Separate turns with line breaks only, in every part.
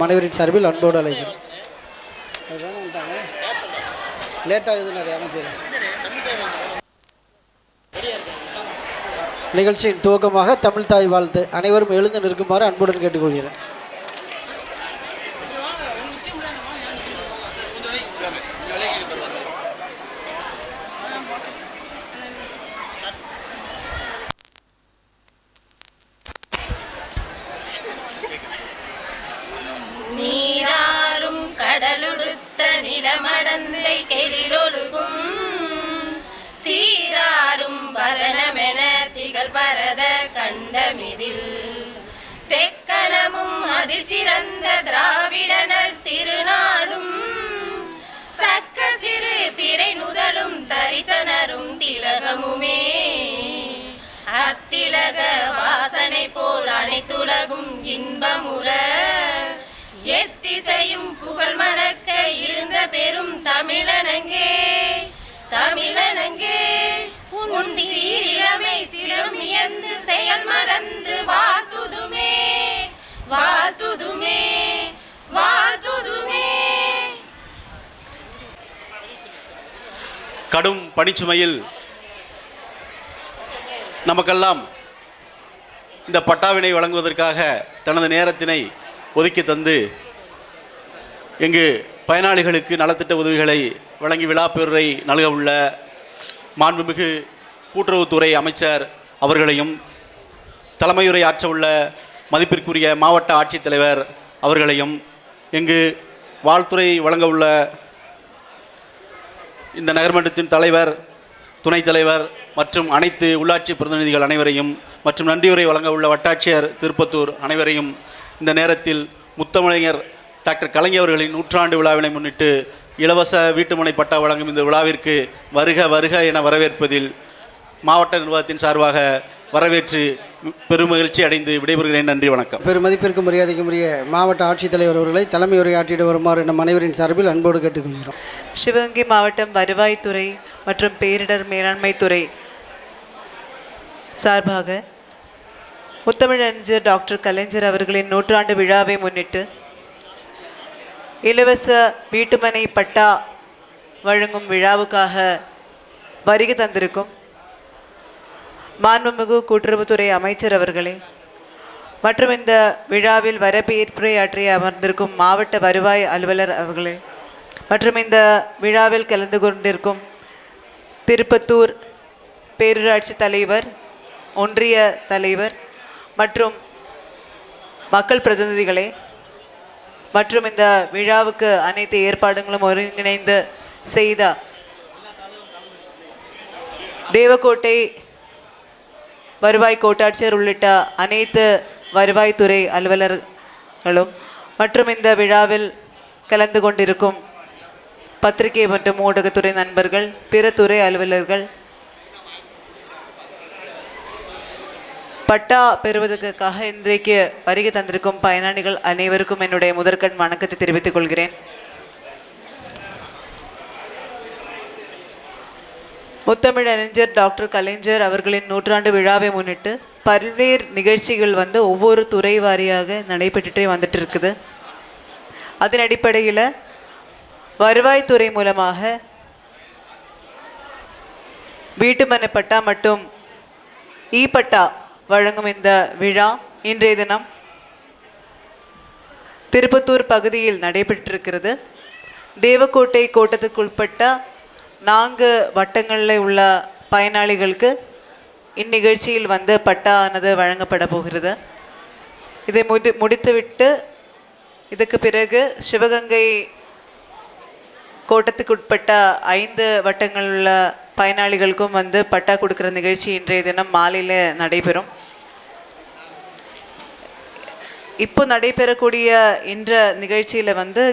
மனைவரின் சார்பில் அன்போடு அழைக்கிறேன் லேட் ஆகுது நிறைய அமைச்சர் நிகழ்ச்சியின் துவக்கமாக தமிழ் தாய் வாழ்த்து அனைவரும் எழுந்து நிற்குமாறு அன்புடன் கேட்டுக்கொள்கிறேன்.
கண்டமிதில் தெக்கனமும் அதில் சிறந்த திராவிடனர் திருநாடும். தக்க சிறு பிறை நுதலும் தரித்தனரும் திலகமுமே. அத்திலக வாசனை போல் அனைத்துலகும் இன்பமுற. எத்திசையும் புகழ் மணக்க இருந்த பெரும் தமிழனங்கே தமிழனங்கே. உன் சீரிழமை செயல் மறந்து வாழ்த்துதுமே வாழ்த்துதுமே வாழ்த்துதுமே
கடும் பணிச்சுமையில் நமக்கெல்லாம் இந்த பட்டாவினை வழங்குவதற்காக தனது நேரத்தினை ஒதுக்கி தந்து இங்கு பயனாளிகளுக்கு நலத்திட்ட உதவிகளை வழங்கி விழாப்பேருரை நல்க உள்ள மாண்புமிகு கூட்டுறவுத்துறை அமைச்சர் அவர்களையும் தலைமையுரை ஆற்ற உள்ள மதிப்பிற்குரிய மாவட்ட ஆட்சித்தலைவர் அவர்களையும் இங்கு வாழ்த்துறை வழங்க உள்ள இந்த நகர்மன்றத்தின் தலைவர் துணைத் தலைவர் மற்றும் அனைத்து உள்ளாட்சி பிரதிநிதிகள் அனைவரையும் மற்றும் நன்றியுரை வழங்க உள்ள வட்டாட்சியர் திருப்பத்தூர் அனைவரையும் இந்த நேரத்தில் முத்தமிழர் டாக்டர் கலைஞர் அவர்களின் நூற்றாண்டு விழாவினை முன்னிட்டு இலவச வீட்டுமனை பட்டா வழங்கும் இந்த விழாவிற்கு வருக வருக என வரவேற்பதில் மாவட்ட நிர்வாகத்தின் சார்பாக வரவேற்று பெருமகிழ்ச்சி அடைந்து விடைபெறுகிறேன். நன்றி வணக்கம்.
பெருமதிப்பிற்கும் மரியாதைக்கும் உரிய மாவட்ட ஆட்சித்தலைவர் அவர்களை தலைமை உரையாற்றிட வருமாறு நம் அனைவரின் சார்பில் அன்போடு கேட்டுக்கொள்கிறோம்.
சிவகங்கை மாவட்டம் வருவாய்த்துறை மற்றும் பேரிடர் மேலாண்மை துறை சார்பாக முத்தமிழறிஞர் டாக்டர் கலைஞர் அவர்களின் நூற்றாண்டு விழாவை முன்னிட்டு இலவச வீட்டுமனை பட்டா வழங்கும் விழாவுக்காக வருகை தந்திருக்கும் மாண்புமிகு கூட்டுறவுத்துறை அமைச்சர் அவர்களே மற்றும் இந்த விழாவில் வரவேற்புரையாற்றிய அமர்ந்திருக்கும் மாவட்ட வருவாய் அலுவலர் அவர்களே மற்றும் இந்த விழாவில் கலந்து கொண்டிருக்கும் திருப்பத்தூர் பேரூராட்சி தலைவர் ஒன்றிய தலைவர் மற்றும் மக்கள் பிரதிநிதிகளே மற்றும் இந்த விழாவுக்கு அனைத்து ஏற்பாடுகளும் ஒருங்கிணைந்து செய்த தேவக்கோட்டை வருவாய் கோட்டாட்சியர் உள்ளிட்ட அனைத்து வருவாய்த்துறை அலுவலர்களும் மற்றும் இந்த விழாவில் கலந்து கொண்டிருக்கும் பத்திரிகை மற்றும் ஊடகத்துறை நண்பர்கள் பிற துறை அலுவலர்கள் பட்டா பெறுவதற்காக இன்றைக்கு வருகை தந்திருக்கும் பயனாளிகள் அனைவருக்கும் என்னுடைய முதற்கண் வணக்கத்தை தெரிவித்துக் கொள்கிறேன். முத்தமிழறிஞர் டாக்டர் கலைஞர் அவர்களின் நூற்றாண்டு விழாவை முன்னிட்டு பல்வேறு நிகழ்ச்சிகள் வந்து ஒவ்வொரு துறை வாரியாக நடைபெற்றுட்டே வந்துட்டு இருக்குது அதன் அடிப்படையில் வருவாய்த்துறை மூலமாக வீட்டுமனை பட்டா மற்றும் இ பட்டா வழங்கும் இந்த விழா இன்றைய தினம் திருப்பத்தூர் பகுதியில் நடைபெற்றிருக்கிறது. தேவக்கோட்டை கோட்டத்துக்குட்பட்ட நான்கு வட்டங்களில் உள்ள பயனாளிகளுக்கு இந்நிகழ்ச்சியில் வந்து பட்டா ஆனது வழங்கப்பட போகிறது. இதை முடி முடித்துவிட்டு இதுக்கு பிறகு சிவகங்கை கோட்டத்துக்குட்பட்ட ஐந்து வட்டங்கள் உள்ள பயனாளிகளுக்கும் வந்து பட்டா கொடுக்குற நிகழ்ச்சி இன்றைய தினம் மாலையில் நடைபெறும். இப்போ நடைபெறக்கூடிய இன்ற நிகழ்ச்சியில் வந்து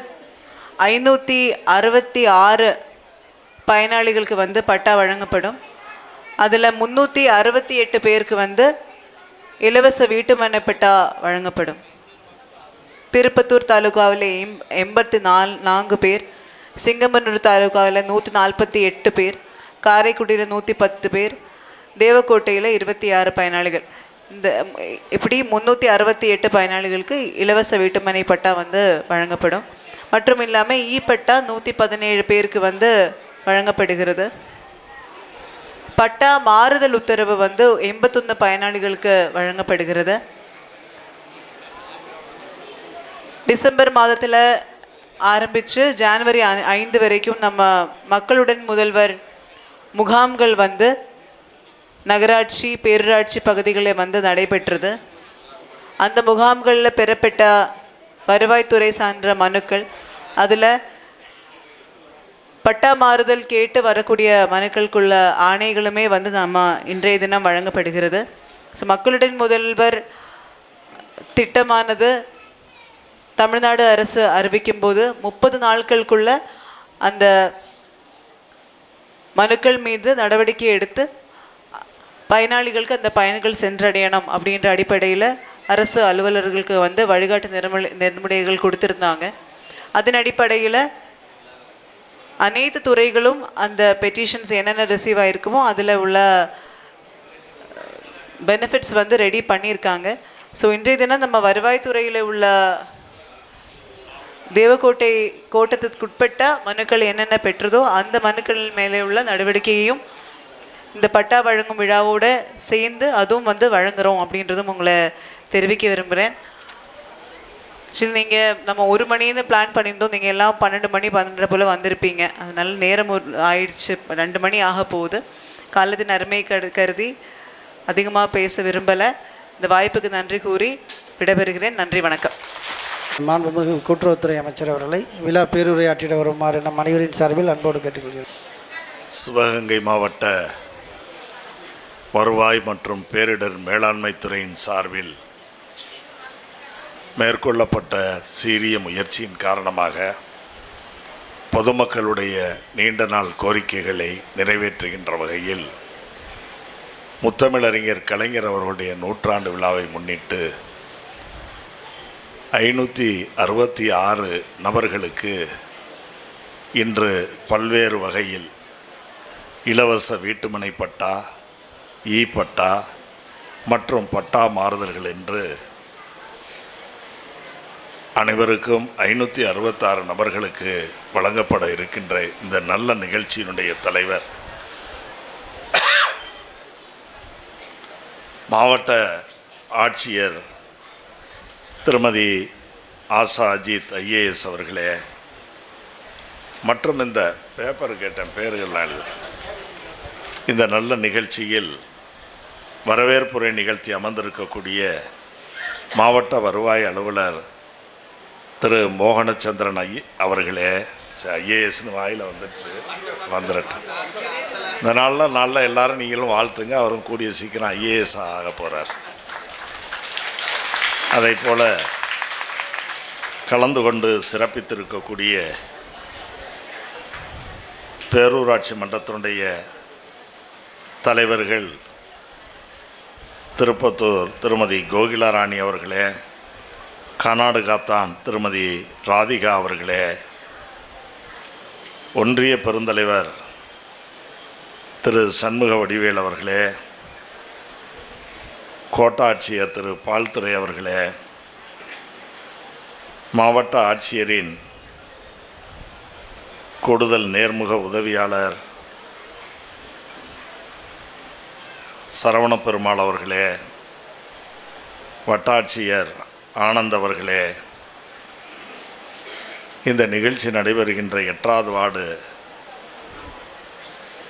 ஐநூற்றி அறுபத்தி ஆறு பயனாளிகளுக்கு வந்து பட்டா வழங்கப்படும். அதில் முந்நூற்றி அறுபத்தி எட்டு பேருக்கு வந்து இலவச வீட்டுமனை பட்டா வழங்கப்படும். திருப்பத்தூர் தாலுகாவில் எம் எண்பத்தி நால் நான்கு பேர். சிங்கமனூர் தாலுகாவில் நூற்றி நாற்பத்தி எட்டு பேர். காரைக்குடியில் நூற்றி பத்து பேர். தேவக்கோட்டையில் இருபத்தி ஆறு பயனாளிகள். இந்த இப்படி முந்நூற்றி அறுபத்தி எட்டு பயனாளிகளுக்கு இலவச வீட்டுமனை பட்டா வந்து வழங்கப்படும். மற்றும் இல்லாமல் இ பட்டா நூற்றி பதினேழு பேருக்கு வந்து வழங்கப்படுகிறது. பட்டா மாறுதல் உத்தரவு வந்து எண்பத்தொன்று பயனாளிகளுக்கு வழங்கப்படுகிறது. டிசம்பர் மாதத்தில் ஆரம்பித்து ஜனவரி ஐ- ஐந்து வரைக்கும் நம்ம மக்களுடன் முதல்வர் முகாம்கள் வந்து நகராட்சி பேரூராட்சி பகுதிகளில் வந்து நடைபெற்றது. அந்த முகாம்களில் பெறப்பட்ட வருவாய்த்துறை சார்ந்த மனுக்கள் அதில் பட்டா மாறுதல் கேட்டு வரக்கூடிய மனுக்களுக்குள்ள ஆணைகளுமே வந்து நம்ம இன்றைய தினம் வழங்கப்படுகிறது. ஸோ மக்களுடன் முதல்வர் திட்டமானது தமிழ்நாடு அரசு அறிவிக்கும் போது முப்பது நாட்களுக்குள்ள அந்த மனுக்கள் மீது நடவடிக்கை எடுத்து பயனாளிகளுக்கு அந்த பயன்கள் சென்றடையணும் அப்படின்ற அடிப்படையில் அரசு அலுவலர்களுக்கு வந்து வழிகாட்டு நெறிமுறை நெறிமுறைகள் கொடுத்துருந்தாங்க. அதன் அடிப்படையில் அனைத்து துறைகளும் அந்த பெட்டிஷன்ஸ் என்னென்ன ரிசீவ் ஆகிருக்குமோ அதில் உள்ள பெனிஃபிட்ஸ் வந்து ரெடி பண்ணியிருக்காங்க. ஸோ இன்றைய தினம் நம்ம வருவாய்த்துறையில் உள்ள தேவக்கோட்டை கோட்டத்திற்குட்பட்ட மனுக்கள் என்னென்ன பெற்றதோ அந்த மனுக்கள் மேலே உள்ள நடவடிக்கையையும் இந்த பட்டா வழங்கும் விழாவோடு சேர்ந்து அதுவும் வந்து வழங்குகிறோம் அப்படின்றதும் உங்களை தெரிவிக்க விரும்புகிறேன் சரி நீங்கள் நம்ம ஒரு மணின்னு பிளான் பண்ணியிருந்தோம் நீங்கள் எல்லாம் பன்னெண்டு மணி பன்னெண்டு போல் வந்திருப்பீங்க. அதனால நேரம் ஒரு ஆயிடுச்சு. ரெண்டு மணி ஆக போகுது. காலத்தின் அருமை கரு கருதி அதிகமாக பேச விரும்பலை. இந்த வாய்ப்புக்கு நன்றி கூறி விடைபெறுகிறேன். நன்றி வணக்கம்.
மாண்புமிகு கூட்டுறவுத்துறை அமைச்சர் அவர்களை விழா பேருரையாற்றிட வருமாறு நம் அனைவரின் சார்பில் அன்போடு கேட்டுக்கொள்கிறேன்.
சிவகங்கை மாவட்ட வருவாய் மற்றும் பேரிடர் மேலாண்மை துறையின் சார்பில் மேற்கொள்ளப்பட்ட சீரிய முயற்சியின் காரணமாக பொதுமக்களுடைய நீண்ட நாள் கோரிக்கைகளை நிறைவேற்றுகின்ற வகையில் முத்தமிழறிஞர் கலைஞர் அவர்களுடைய நூற்றாண்டு விழாவை முன்னிட்டு ஐநூற்றி அறுபத்தி ஆறு நபர்களுக்கு இன்று பல்வேறு வகையில் இலவச வீட்டுமனை பட்டா இ பட்டா மற்றும் பட்டா மாறுதல்கள் என்று அனைவருக்கும் ஐநூற்றி அறுபத்தாறு நபர்களுக்கு வழங்கப்பட இருக்கின்ற இந்த நல்ல நிகழ்ச்சியினுடைய தலைவர் மாவட்ட ஆட்சியர் திருமதி ஆசா அஜித் ஐஏஎஸ் அவர்களே மற்றும் இந்த பேப்பர் கேட்டேன் பேர்கள்லாம் எழுது இந்த நல்ல நிகழ்ச்சியில் வரவேற்புரை நிகழ்த்தி அமர்ந்திருக்கக்கூடிய மாவட்ட வருவாய் அலுவலர் திரு மோகனச்சந்திரன் ஐ அவர்களே ஐஏஎஸ்னு வாயில் வந்துடுச்சு வந்துடட்டும் இந்த நாளில் நாளில் எல்லாரும் நீங்களும் வாழ்த்துங்க அவரும் கூடிய சீக்கிரம் ஐஏஎஸ் ஆக போகிறார் அதை போல் கலந்து கொண்டு சிறப்பித்திருக்கக்கூடிய பேரூராட்சி மன்றத்தினுடைய தலைவர்கள் திருப்பத்தூர் திருமதி கோகிலாராணி அவர்களே கர்நாடகாத்தான் திருமதி ராதிகா அவர்களே ஒன்றிய பெருந்தலைவர் திரு சண்முக வடிவேல் அவர்களே கோட்டாட்சியர் திரு பால்துறை அவர்களே மாவட்ட ஆட்சியரின் கூடுதல் நேர்முக உதவியாளர் சரவண பெருமாள் அவர்களே வட்டாட்சியர் ஆனந்த் அவர்களே இந்த நிகழ்ச்சி நடைபெறுகின்ற எட்டாவது வார்டு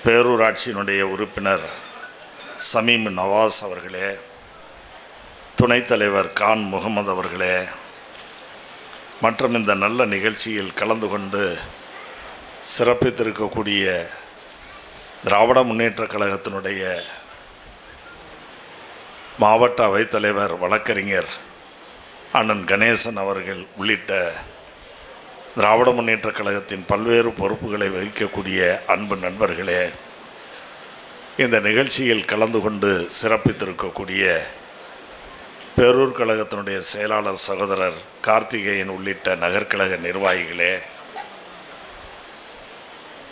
பேரூராட்சியினுடைய உறுப்பினர் சமீம் நவாஸ் அவர்களே துணைத் தலைவர் கான் முகமது அவர்களே மற்றும் இந்த நல்ல நிகழ்ச்சியில் கலந்து கொண்டு சிறப்பித்திருக்கக்கூடிய திராவிட முன்னேற்றக் கழகத்தினுடைய மாவட்ட அவைத்தலைவர் வழக்கறிஞர் அண்ணன் கணேசன் அவர்கள் உள்ளிட்ட திராவிட முன்னேற்ற கழகத்தின் பல்வேறு பொறுப்புகளை வகிக்கக்கூடிய அன்பு நண்பர்களே இந்த நிகழ்ச்சியில் கலந்து கொண்டு சிறப்பித்திருக்கக்கூடிய பேரூர் கழகத்தினுடைய செயலாளர் சகோதரர் கார்த்திகேயன் உள்ளிட்ட நகர்கழக நிர்வாகிகளே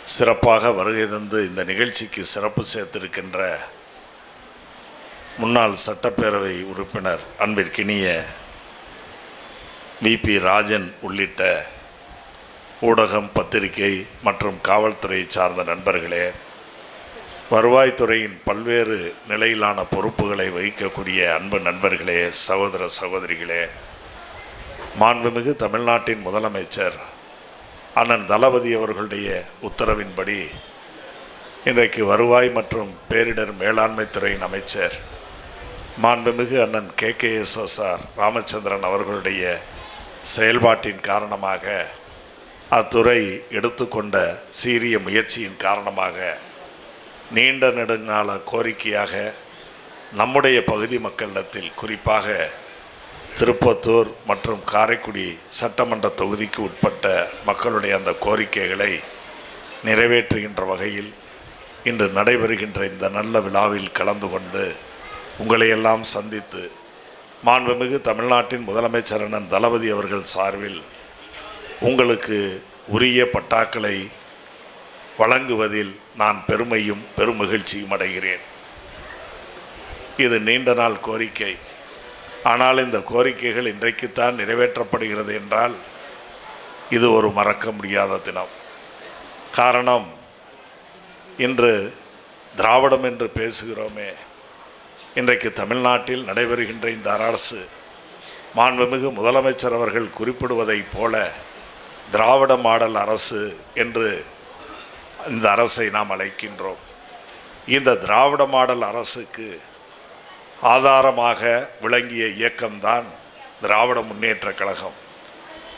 சிறப்பாக வருகை தந்து இந்த நிகழ்ச்சிக்கு சிறப்பு சேர்த்திருக்கின்ற முன்னாள் சட்டப்பேரவை உறுப்பினர் அன்பிற்கினிய விபி ராஜன் உள்ளிட்ட ஊடகம் பத்திரிகை மற்றும் காவல்துறையை சார்ந்த நண்பர்களே வருவாய்த்துறையின் பல்வேறு நிலையிலான பொறுப்புகளை வகிக்கக்கூடிய அன்பு நண்பர்களே சகோதர சகோதரிகளே மாண்புமிகு தமிழ்நாட்டின் முதலமைச்சர் அண்ணன் தளபதி அவர்களுடைய உத்தரவின்படி இன்றைக்கு வருவாய் மற்றும் பேரிடர் மேலாண்மை துறையின் அமைச்சர் மாண்புமிகு அண்ணன் K. K. S. S. R. Ramachandran அவர்களுடைய செயல்பாட்டின் காரணமாக அத்துறை எடுத்துக்கொண்ட சீரிய முயற்சியின் காரணமாக நீண்ட நெடுங்கால கோரிக்கையாக நம்முடைய பகுதி மக்களிடத்தில் குறிப்பாக திருப்பத்தூர் மற்றும் காரைக்குடி சட்டமன்ற தொகுதிக்கு உட்பட்ட மக்களுடைய அந்த கோரிக்கைகளை நிறைவேற்றுகின்ற வகையில் இன்று நடைபெறுகின்ற இந்த நல்ல விழாவில் கலந்து கொண்டு உங்களையெல்லாம் சந்தித்து மாண்புமிகு தமிழ்நாட்டின் முதலமைச்சர் அண்ணன் தளபதி அவர்கள் சார்பில் உங்களுக்கு உரிய பட்டாக்களை வழங்குவதில் நான் பெருமையும் பெருமகிழ்ச்சியும் அடைகிறேன். இது நீண்ட நாள் கோரிக்கை. ஆனால் இந்த கோரிக்கைகள் இன்றைக்குத்தான் நிறைவேற்றப்படுகிறது என்றால் இது ஒரு மறக்க முடியாத தினம். காரணம் இன்று திராவிடம் என்று பேசுகிறோமே. இன்றைக்கு தமிழ்நாட்டில் நடைபெறுகின்ற இந்த அரசு மாண்புமிகு முதலமைச்சர் அவர்கள் குறிப்பிடுவதைப் போல திராவிட மாடல் அரசு என்று இந்த அரசை நாம் அழைக்கின்றோம். இந்த திராவிட மாடல் அரசுக்கு ஆதாரமாக விளங்கிய இயக்கம்தான் திராவிட முன்னேற்ற கழகம்.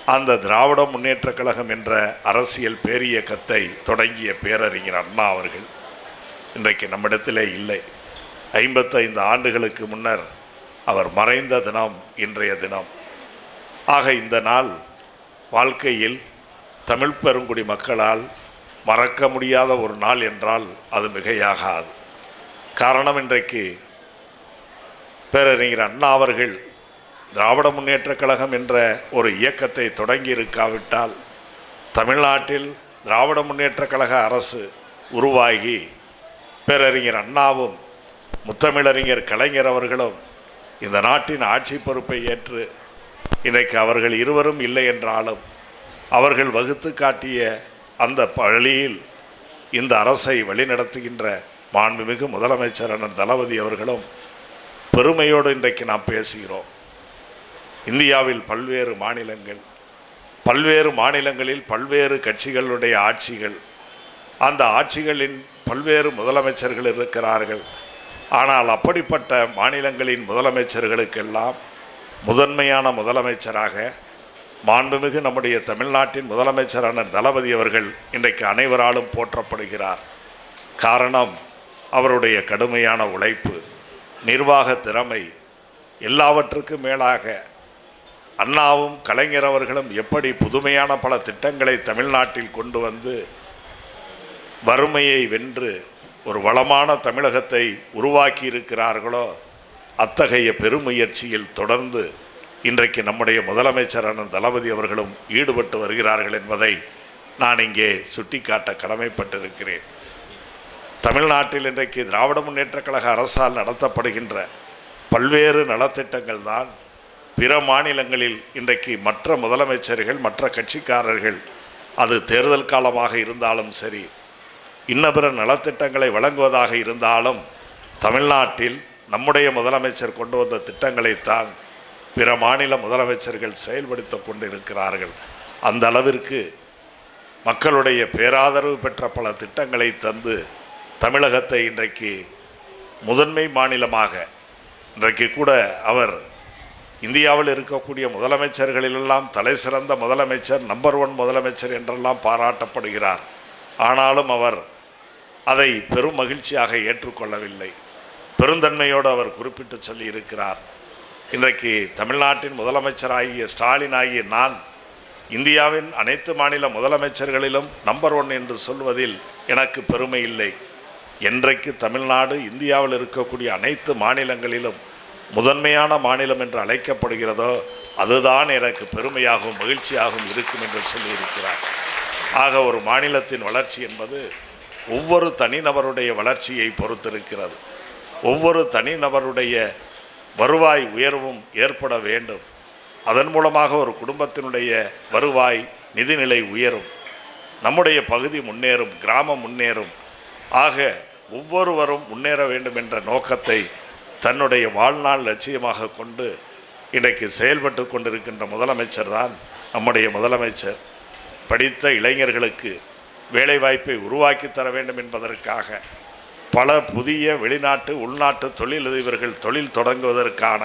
அந்த திராவிட முன்னேற்ற கழகம் என்ற அரசியல் பேரியக்கத்தை தொடங்கிய பேரறிஞர் அண்ணா அவர்கள் இன்றைக்கு நம்மிடத்திலே இல்லை. ஐம்பத்தைந்து ஆண்டுகளுக்கு முன்னர் அவர் மறைந்த தினம் இன்றைய தினம். ஆக இந்த நாள் வாழ்க்கையில் தமிழ் பெருங்குடி மக்களால் மறக்க முடியாத ஒரு நாள் என்றால் அது மிகையாகாது. காரணம் இன்றைக்கு பேரறிஞர் அண்ணா அவர்கள் திராவிட முன்னேற்றக் கழகம் என்ற ஒரு இயக்கத்தை தொடங்கி இருக்காவிட்டால் தமிழ்நாட்டில் திராவிட முன்னேற்றக் கழக அரசு உருவாகி பேரறிஞர் அண்ணாவும் முத்தமிழறிஞர் கலைஞர் அவர்களும் இந்த நாட்டின் ஆட்சி பொறுப்பை ஏற்று இன்றைக்கு அவர்கள் இருவரும் இல்லை என்றாலும் அவர்கள் வகுத்து காட்டிய அந்த பள்ளியில் இந்த அரசை வழிநடத்துகின்ற மாண்புமிகு முதலமைச்சர் அண்ணன் தளபதி அவர்களும் பெருமையோடு இன்றைக்கு நாம் பேசுகிறோம். இந்தியாவில் பல்வேறு மாநிலங்கள் பல்வேறு மாநிலங்களில் பல்வேறு கட்சிகளுடைய ஆட்சிகள் அந்த ஆட்சிகளின் பல்வேறு முதலமைச்சர்கள் இருக்கிறார்கள். ஆனால் அப்படிப்பட்ட மாநிலங்களின் முதலமைச்சர்களுக்கெல்லாம் முதன்மையான முதலமைச்சராக மாண்புமிகு நம்முடைய தமிழ்நாட்டின் முதலமைச்சரான தளபதி அவர்கள் இன்றைக்கு அனைவராலும் போற்றப்படுகிறார். காரணம் அவருடைய கடுமையான உழைப்பு நிர்வாக திறமை எல்லாவற்றுக்கும் மேலாக அண்ணாவும் கலைஞர் அவர்களும் எப்படி புதுமையான பல திட்டங்களை தமிழ்நாட்டில் கொண்டு வந்து வறுமையை வென்று ஒரு வளமான தமிழகத்தை உருவாக்கி இருக்கிறார்களோ அத்தகைய பெருமுயற்சியில் தொடர்ந்து இன்றைக்கு நம்முடைய முதலமைச்சரான தளபதி அவர்களும் ஈடுபட்டு வருகிறார்கள் என்பதை நான் இங்கே சுட்டிக்காட்ட கடமைப்பட்டிருக்கிறேன். தமிழ்நாட்டில் இன்றைக்கு திராவிட முன்னேற்ற கழக அரசால் நடத்தப்படுகின்ற பல்வேறு நலத்திட்டங்கள் தான் பிற மாநிலங்களில் இன்றைக்கு மற்ற முதலமைச்சர்கள் மற்ற கட்சிக்காரர்கள் அது தேர்தல் காலமாக இருந்தாலும் சரி இன்ன பிற நலத்திட்டங்களை வழங்குவதாக இருந்தாலும் தமிழ்நாட்டில் நம்முடைய முதலமைச்சர் கொண்டு வந்த திட்டங்களைத்தான் பிற மாநில முதலமைச்சர்கள் செயல்படுத்த கொண்டு இருக்கிறார்கள் அந்த அளவிற்கு மக்களுடைய பேராதரவு பெற்ற பல திட்டங்களை தந்து தமிழகத்தை இன்றைக்கு முதன்மை மாநிலமாக இன்றைக்கு கூட அவர் இந்தியாவில் இருக்கக்கூடிய முதலமைச்சர்களிலெல்லாம் தலை சிறந்த முதலமைச்சர் நம்பர் ஒன் முதலமைச்சர் என்றெல்லாம் பாராட்டப்படுகிறார். ஆனாலும் அவர் அதை பெரும் மகிழ்ச்சியாக ஏற்றுக்கொள்ளவில்லை. பெருந்தன்மையோடு அவர் குறிப்பிட்டு சொல்லி இருக்கிறார் இன்றைக்கு தமிழ்நாட்டின் முதலமைச்சராகிய ஸ்டாலின் ஆகிய நான் இந்தியாவின் அனைத்து மாநில முதலமைச்சர்களிலும் நம்பர் ஒன் என்று சொல்வதில் எனக்கு பெருமை இல்லை. என்றைக்கு தமிழ்நாடு இந்தியாவில் இருக்கக்கூடிய அனைத்து மாநிலங்களிலும் முதன்மையான மாநிலம் என்று அழைக்கப்படுகிறதோ அதுதான் எனக்கு பெருமையாகவும் மகிழ்ச்சியாகவும் இருக்கும் என்று சொல்லியிருக்கிறார். ஆக ஒரு மாநிலத்தின் வளர்ச்சி என்பது ஒவ்வொரு தனிநபருடைய வளர்ச்சியை பொறுத்திருக்கிறது. ஒவ்வொரு தனிநபருடைய வருவாய் உயர்வும் ஏற்பட வேண்டும். அதன் மூலமாக ஒரு குடும்பத்தினுடைய வருவாய் நிதிநிலை உயரும். நம்முடைய பகுதி முன்னேறும் கிராமம் முன்னேறும். ஆக ஒவ்வொருவரும் முன்னேற வேண்டும் என்ற நோக்கத்தை தன்னுடைய வாழ்நாள் லட்சியமாக கொண்டு இன்றைக்கு செயல்பட்டு கொண்டிருக்கின்ற முதலமைச்சர் தான் நம்முடைய முதலமைச்சர். படித்த இளைஞர்களுக்கு வேலைவாய்ப்பை உருவாக்கி தர வேண்டும் என்பதற்காக பல புதிய வெளிநாட்டு உள்நாட்டு தொழிலதிபர்கள் தொழில் தொடங்குவதற்கான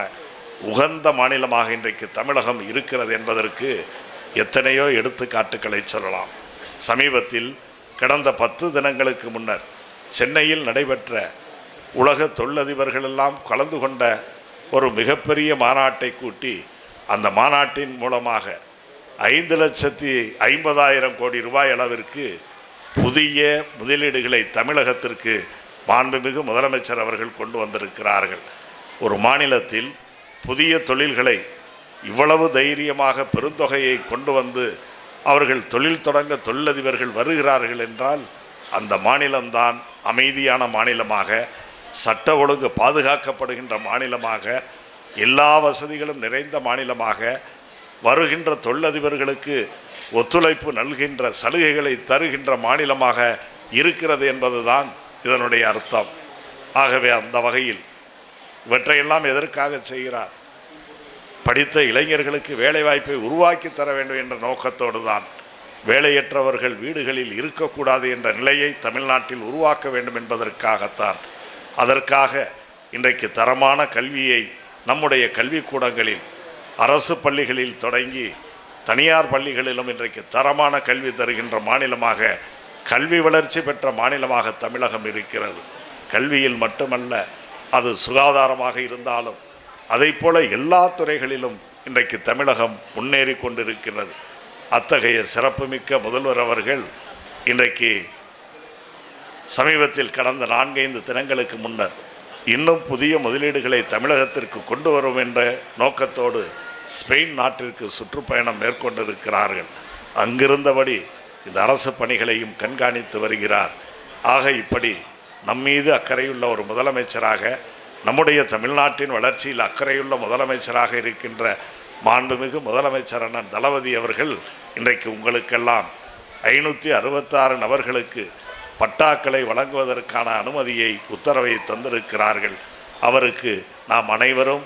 உகந்த மாநிலமாக இன்றைக்கு தமிழகம் இருக்கிறது என்பதற்கு எத்தனையோ எடுத்துக்காட்டுக்களை சொல்லலாம். சமீபத்தில் கடந்த பத்து தினங்களுக்கு முன்னர் சென்னையில் நடைபெற்ற உலக தொழிலதிபர்கள் எல்லாம் கலந்து கொண்ட ஒரு மிகப்பெரிய மாநாட்டை கூட்டி அந்த மாநாட்டின் மூலமாக ஐந்து லட்சத்தி ஐம்பதாயிரம் கோடி ரூபாய் அளவிற்கு புதிய முதலீடுகளை தமிழகத்திற்கு மாண்புமிகு முதலமைச்சர் அவர்கள் கொண்டு வந்திருக்கிறார்கள். ஒரு மாநிலத்தில் புதிய தொழில்களை இவ்வளவு தைரியமாக பெருந்தொகையை கொண்டு வந்து அவர்கள் தொழில் தொடங்க தொழிலதிபர்கள் வருகிறார்கள் என்றால் அந்த மாநிலம்தான் அமைதியான மாநிலமாக சட்ட ஒழுங்கு பாதுகாக்கப்படுகின்ற மாநிலமாக எல்லா வசதிகளும் நிறைந்த மாநிலமாக வருகின்ற தொழிலதிபர்களுக்கு ஒத்துழைப்பு நல்கின்ற சலுகைகளை தருகின்ற மாநிலமாக இருக்கிறது என்பதுதான் இதனுடைய அர்த்தம். ஆகவே அந்த வகையில் இவற்றையெல்லாம் எதற்காக செய்கிறார்? படித்த இளைஞர்களுக்கு வேலைவாய்ப்பை உருவாக்கி தர வேண்டும் என்ற நோக்கத்தோடு தான் வேலையற்றவர்கள் வீடுகளில் இருக்கக்கூடாது என்ற நிலையை தமிழ்நாட்டில் உருவாக்க வேண்டும் என்பதற்காகத்தான். அதற்காக இன்றைக்கு தரமான கல்வியை நம்முடைய கல்விக்கூடங்களில் அரசு பள்ளிகளில் தொடங்கி தனியார் பள்ளிகளிலும் இன்றைக்கு தரமான கல்வி தருகின்ற மாநிலமாக கல்வி வளர்ச்சி பெற்ற மாநிலமாக தமிழகம் இருக்கிறது. கல்வியில் மட்டுமல்ல அது சுகாதாரமாக இருந்தாலும் அதைப் போல எல்லா துறைகளிலும் இன்றைக்கு தமிழகம் முன்னேறி கொண்டிருக்கிறது. அத்தகைய சிறப்புமிக்க முதல்வர் அவர்கள் இன்றைக்கு சமீபத்தில் கடந்த நான்கைந்து தினங்களுக்கு முன்னர் இன்னும் புதிய முதலீடுகளை தமிழகத்திற்கு கொண்டு வரும் என்ற நோக்கத்தோடு ஸ்பெயின் நாட்டிற்கு சுற்றுப்பயணம் மேற்கொண்டிருக்கிறார்கள். அங்கிருந்தபடி இந்த அரசு பணிகளையும் கண்காணித்து வருகிறார். ஆக இப்படி நம்மீது அக்கறையுள்ள ஒரு முதலமைச்சராக நம்முடைய தமிழ்நாட்டின் வளர்ச்சியில் அக்கறையுள்ள முதலமைச்சராக இருக்கின்ற மாண்புமிகு முதலமைச்சர் அண்ணன் தளபதி அவர்கள் இன்றைக்கு உங்களுக்கெல்லாம் ஐநூற்றி அறுபத்தாறு நபர்களுக்கு பட்டாக்களை வழங்குவதற்கான அனுமதியை உத்தரவை தந்திருக்கிறார்கள். அவருக்கு நாம் அனைவரும்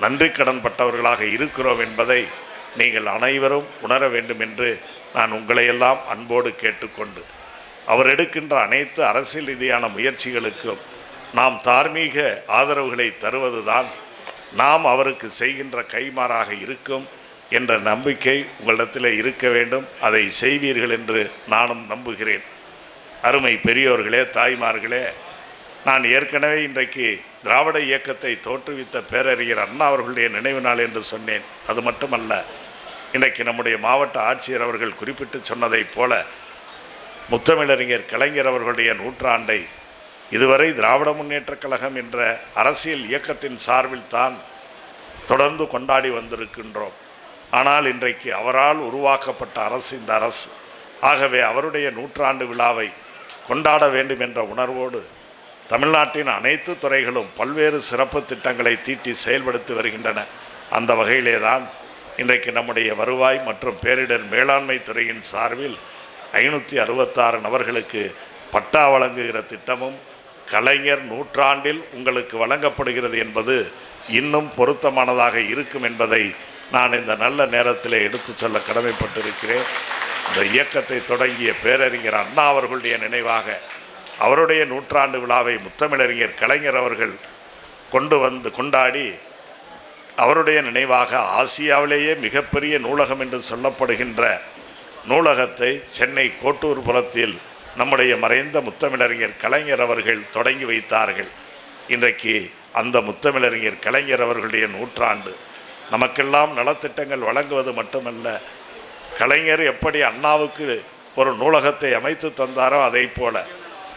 நன்றி கடன்பட்டவர்களாக இருக்கிறோம் என்பதை நீங்கள் அனைவரும் உணர வேண்டும் என்று நான் உங்களையெல்லாம் அன்போடு கேட்டுக்கொண்டு அவர் எடுக்கின்ற அனைத்து அரசியல் ரீதியான முயற்சிகளுக்கும் நாம் தார்மீக ஆதரவுகளை தருவதுதான் நாம் அவருக்கு செய்கின்ற கைமாறாக இருக்கும் என்ற நம்பிக்கை உங்களிடத்தில் இருக்க வேண்டும். அதை செய்வீர்கள் என்று நானும் நம்புகிறேன். அருமை பெரியோர்களே தாய்மார்களே நான் ஏற்கனவே இன்றைக்கு திராவிட இயக்கத்தை தோற்றுவித்த பேரறிஞர் அண்ணா அவர்களுடைய நினைவு நாள் என்று சொன்னேன். அது மட்டுமல்ல இன்றைக்கு நம்முடைய மாவட்ட ஆட்சியர் அவர்கள் குறிப்பிட்டு சொன்னதைப் போல முத்தமிழறிஞர் கலைஞர் அவர்களுடைய நூற்றாண்டை இதுவரை திராவிட முன்னேற்றக் கழகம் என்ற அரசியல் இயக்கத்தின் சார்பில் தான் தொடர்ந்து கொண்டாடி வந்திருக்கின்றோம். ஆனால் இன்றைக்கு அவரால் உருவாக்கப்பட்ட அரசு இந்த அரசு. ஆகவே அவருடைய நூற்றாண்டு விழாவை கொண்டாட வேண்டும் என்ற உணர்வோடு தமிழ்நாட்டின் அனைத்து துறைகளும் பல்வேறு சிறப்பு திட்டங்களை தீட்டி செயல்படுத்தி வருகின்றன. அந்த வகையிலே தான் இன்றைக்கு நம்முடைய வருவாய் மற்றும் பேரிடர் மேலாண்மை துறையின் சார்பில் ஐநூற்றி அறுபத்தாறு நபர்களுக்கு பட்டா வழங்குகிற திட்டமும் கலைஞர் நூற்றாண்டில் உங்களுக்கு வழங்கப்படுகிறது என்பது இன்னும் பொருத்தமானதாக இருக்கும் என்பதை நான் இந்த நல்ல நேரத்தில் எடுத்து சொல்ல கடமைப்பட்டிருக்கிறேன். இந்த இயக்கத்தை தொடங்கிய பேரறிஞர் அண்ணா அவர்களுடைய நினைவாக அவருடைய நூற்றாண்டு விழாவை முத்தமிழறிஞர் கலைஞர் அவர்கள் கொண்டு வந்து கொண்டாடி அவருடைய நினைவாக ஆசியாவிலேயே மிகப்பெரிய நூலகம் என்று சொல்லப்படுகின்ற நூலகத்தை சென்னை கோட்டூர்புரத்தில் நம்முடைய மறைந்த முத்தமிழறிஞர் கலைஞர் அவர்கள் தொடங்கி வைத்தார்கள். இன்றைக்கு அந்த முத்தமிழறிஞர் கலைஞர் அவர்களுடைய நூற்றாண்டு. நமக்கெல்லாம் நலத்திட்டங்கள் வழங்குவது மட்டுமல்ல கலைஞர் எப்படி அண்ணாவுக்கு ஒரு நூலகத்தை அமைத்து தந்தாரோ அதை போல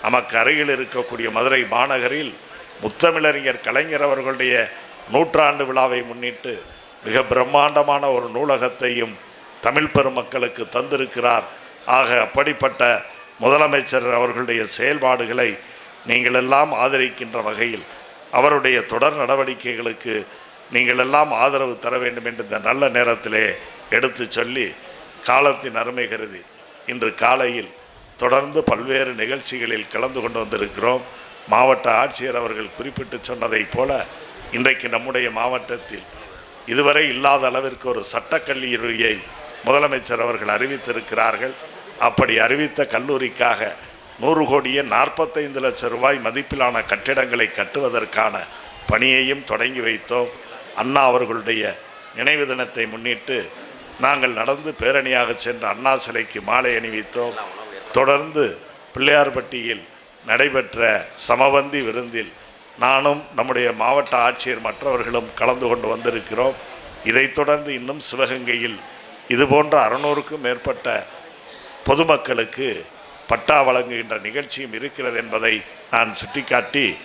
நமக்கு அருகில் இருக்கக்கூடிய மதுரை மாநகரில் முத்தமிழறிஞர் கலைஞர் அவர்களுடைய நூற்றாண்டு விழாவை முன்னிட்டு மிக பிரம்மாண்டமான ஒரு நூலகத்தையும் தமிழ் பெருமக்களுக்கு தந்திருக்கிறார். ஆக அப்படிப்பட்ட முதலமைச்சர் அவர்களுடைய செயல்பாடுகளை நீங்கள் எல்லாம் ஆதரிக்கின்ற வகையில் அவருடைய தொடர் நடவடிக்கைகளுக்கு நீங்கள் எல்லாம் ஆதரவு தர வேண்டும் என்று இந்த நல்ல நேரத்திலே எடுத்து சொல்லி காலத்தின் அருமை கருதி இன்று காலையில் தொடர்ந்து பல்வேறு நிகழ்ச்சிகளில் கலந்து கொண்டு வந்திருக்கிறோம். மாவட்ட ஆட்சியர் அவர்கள் குறிப்பிட்டு சொன்னதைப் போல இன்றைக்கு நம்முடைய மாவட்டத்தில் இதுவரை இல்லாத அளவிற்கு ஒரு சட்டக்கல்லூரியை முதலமைச்சர் அவர்கள் அறிவித்திருக்கிறார்கள். அப்படி அறிவித்த கல்லூரிக்காக நூறு கோடியே நாற்பத்தைந்து லட்சம் ரூபாய் மதிப்பிலான கட்டிடங்களை கட்டுவதற்கான பணியையும் தொடங்கி வைத்தோம். அண்ணா அவர்களுடைய நினைவு தினத்தை முன்னிட்டு நாங்கள் நடந்து பேரணியாக சென்று அண்ணா சிலைக்கு மாலை அணிவித்தோம். தொடர்ந்து பிள்ளையார்பட்டியில் நடைபெற்ற சமபந்தி விருந்தில் நானும் நம்முடைய மாவட்ட ஆட்சியர் மற்றவர்களும் கலந்து கொண்டு வந்திருக்கிறோம். இதைத் தொடர்ந்து இன்னும் சிவகங்கையில் இதுபோன்ற அறுநூறுக்கும் மேற்பட்ட பொதுமக்களுக்கு பட்டா வழங்குகின்ற நிகழ்ச்சியும் இருக்கிறது என்பதை நான் சுட்டிக்காட்டி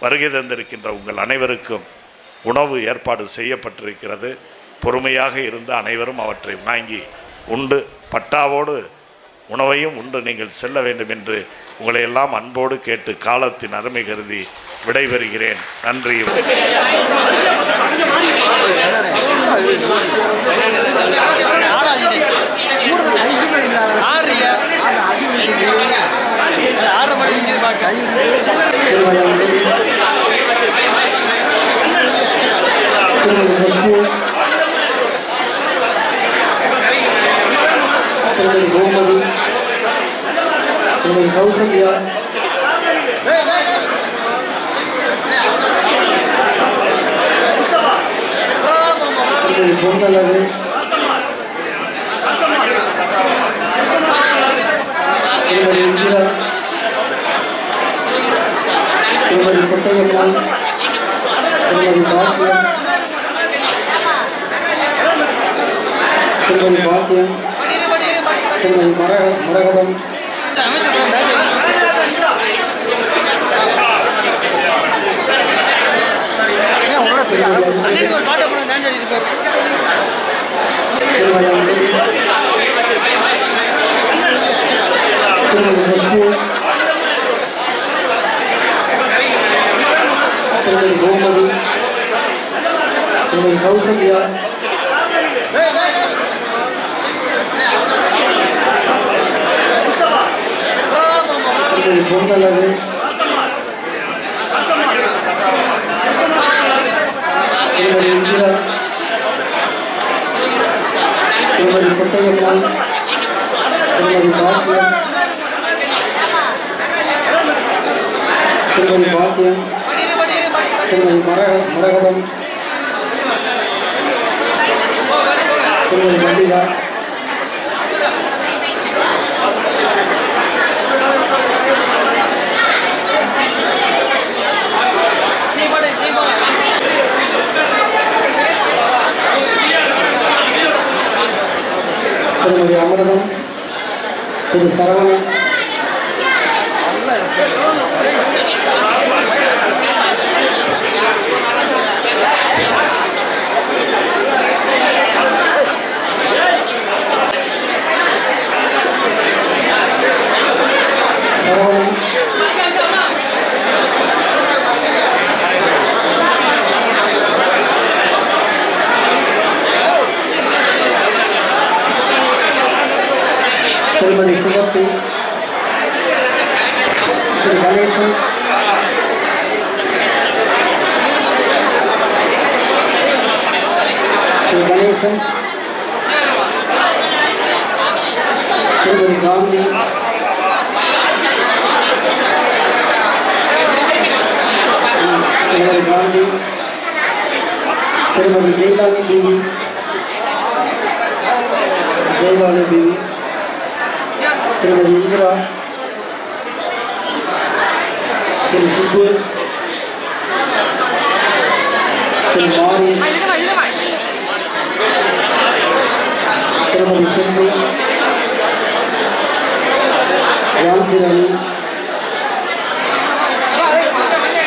வருகை தந்திருக்கின்ற உங்கள் அனைவருக்கும் உணவு ஏற்பாடு செய்யப்பட்டிருக்கிறது. பொறுமையாக இருந்த அனைவரும் அவற்றை வாங்கி உண்டு. பட்டாவோடு உணவையும் உண்டு. நீங்கள் செல்ல வேண்டும் என்று உங்களை எல்லாம் அன்போடு கேட்டு காலத்தின் அருமை கருதி விடைபெறுகிறேன். நன்றி.
Thank you. திருமதி கௌசல்யா திருமதி பொன்னழகு திருமதி இந்திரா திருமதி கொட்டையம்மாள் திருமதி பாக்கியம் திருமதி பாக்கியம் திருமதி மரக மரகதம் திருமதி அன்பு திருமதி முத்து திருமதி கோமதி திருமதி கௌசல்யா திருமதி பொன்னழகு திருமதி இந்திரா. திருமதி கொட்டையம்மாள் திருமதி பாக்கியம் திருமதி பாக்கியம் திருமதி மரக மரகதம். திருமதி திருமதி அமிர்தம் திரு சரவணன் சரவணன் திருமதி சிவப்பி திரு கணேசன் திரு கணேசன் திருமதி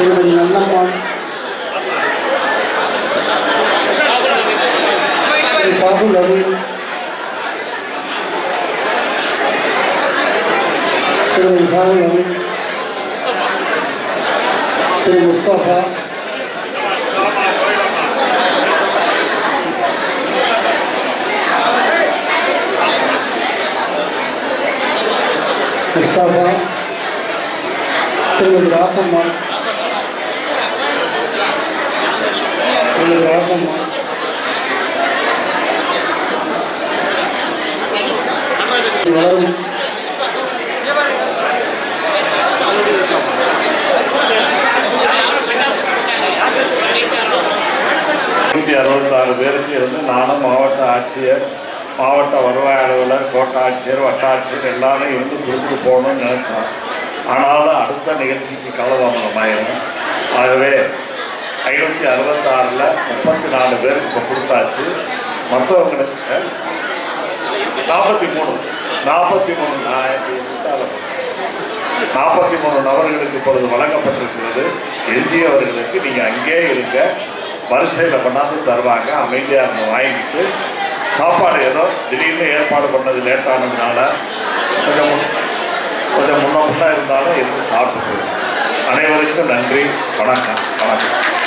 திருமதி நல்லம்மாள் திரு சாபு ரவி திருமதி சாபு ரவி திரு முஸ்தபா முஸ்தபா திருமதி ராசம்மா
வந்து நானும் மாவட்ட ஆட்சியர் மாவட்ட வருவாய் அலுவலர் கோட்டை ஆட்சியர் வட்டாட்சியர் எல்லாரும் இருந்து கூப்பிட்டு போகணும்னு நினச்சோம். ஆனாலும் அடுத்த நிகழ்ச்சிக்கு காலதாமதமாயிரும் ஆகவே ஐநூற்றி அறுபத்தாறில் முப்பத்தி நாலு பேருக்கு இப்போ கொடுத்தாச்சு. மற்றவங்களுக்கு நாற்பத்தி மூணு நாற்பத்தி மூணு நாற்பத்தி மூணு நபர்களுக்கு இப்பொழுது வழங்கப்பட்டிருக்கிறது. எஞ்சியவர்களுக்கு நீங்கள் அங்கேயே இருக்க வரிசையில் கொண்டாந்து தருவாங்க. அமைதியாக நம்ம வாங்கிட்டு சாப்பாடு ஏதோ திடீர்னு ஏற்பாடு பண்ணது லேட்டானதுனால கொஞ்சம் முன் கொஞ்சம் முன்ன முன்னா இருந்தாலும் இருந்து சாப்பிட்டு போயிடும். அனைவருக்கும் நன்றி. வணக்கம். வணக்கம்.